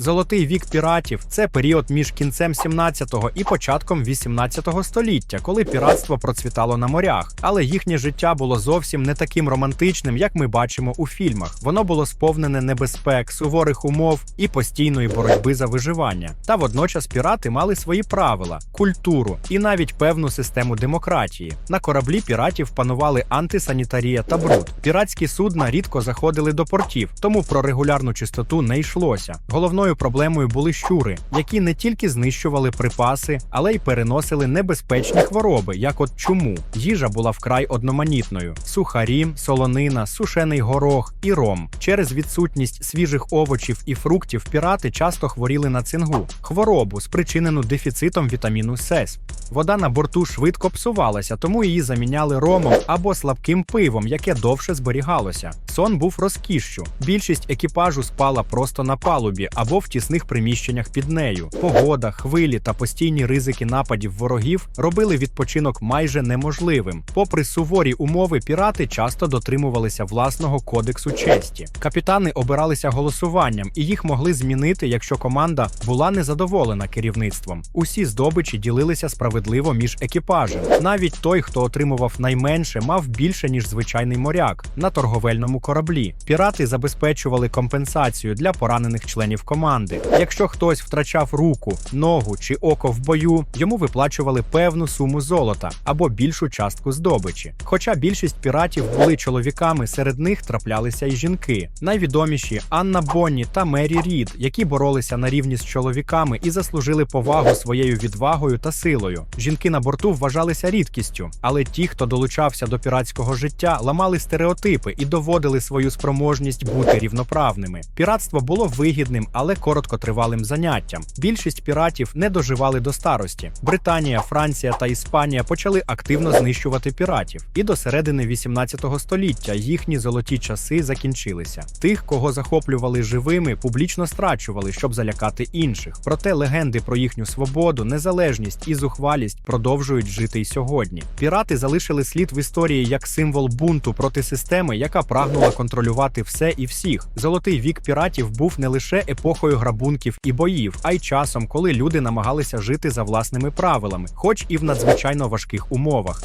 Золотий вік піратів це період між кінцем 17-го і початком 18-го століття, коли піратство процвітало на морях. Але їхнє життя було зовсім не таким романтичним, як ми бачимо у фільмах. Воно було сповнене небезпек, суворих умов і постійної боротьби за виживання. Та водночас пірати мали свої правила, культуру і навіть певну систему демократії. На кораблі піратів панували антисанітарія та бруд. Піратські судна рідко заходили до портів, тому про регулярну чистоту не йшлося. Головною проблемою були щури, які не тільки знищували припаси, але й переносили небезпечні хвороби, як от чуму. Їжа була вкрай одноманітною: сухарі, солонина, сушений горох і ром. Через відсутність свіжих овочів і фруктів пірати часто хворіли на цингу, хворобу, спричинену дефіцитом вітаміну С. Вода на борту швидко псувалася, тому її заміняли ромом або слабким пивом, яке довше зберігалося. Сон був розкішшю. Більшість екіпажу спала просто на палубі або в тісних приміщеннях під нею. Погода, хвилі та постійні ризики нападів ворогів робили відпочинок майже неможливим. Попри суворі умови, пірати часто дотримувалися власного кодексу честі. Капітани обиралися голосуванням, і їх могли змінити, якщо команда була незадоволена керівництвом. Усі здобичі ділилися справедливо між екіпажем. Навіть той, хто отримував найменше, мав більше ніж звичайний моряк на торговельному кораблі. Пірати забезпечували компенсацію для поранених членів команди. Якщо хтось втрачав руку, ногу чи око в бою, йому виплачували певну суму золота або більшу частку здобичі. Хоча більшість піратів були чоловіками, серед них траплялися й жінки. Найвідоміші Анна Бонні та Мері Рід, які боролися на рівні з чоловіками і заслужили повагу своєю відвагою та силою. Жінки на борту вважалися рідкістю, але ті, хто долучався до піратського життя, ламали стереотипи і доводили свою спроможність бути рівноправними. Піратство було вигідним, але короткотривалим заняттям. Більшість піратів не доживали до старості. Британія, Франція та Іспанія почали активно знищувати піратів. І до середини 18 століття їхні золоті часи закінчилися. Тих, кого захоплювали живими, публічно страчували, щоб залякати інших. Проте легенди про їхню свободу, незалежність і зухвалість продовжують жити й сьогодні. Пірати залишили слід в історії як символ бунту проти системи, яка прагнула контролювати все і всіх. Золотий вік піратів був не лише епохою грабунків і боїв, а й часом, коли люди намагалися жити за власними правилами, хоч і в надзвичайно важких умовах.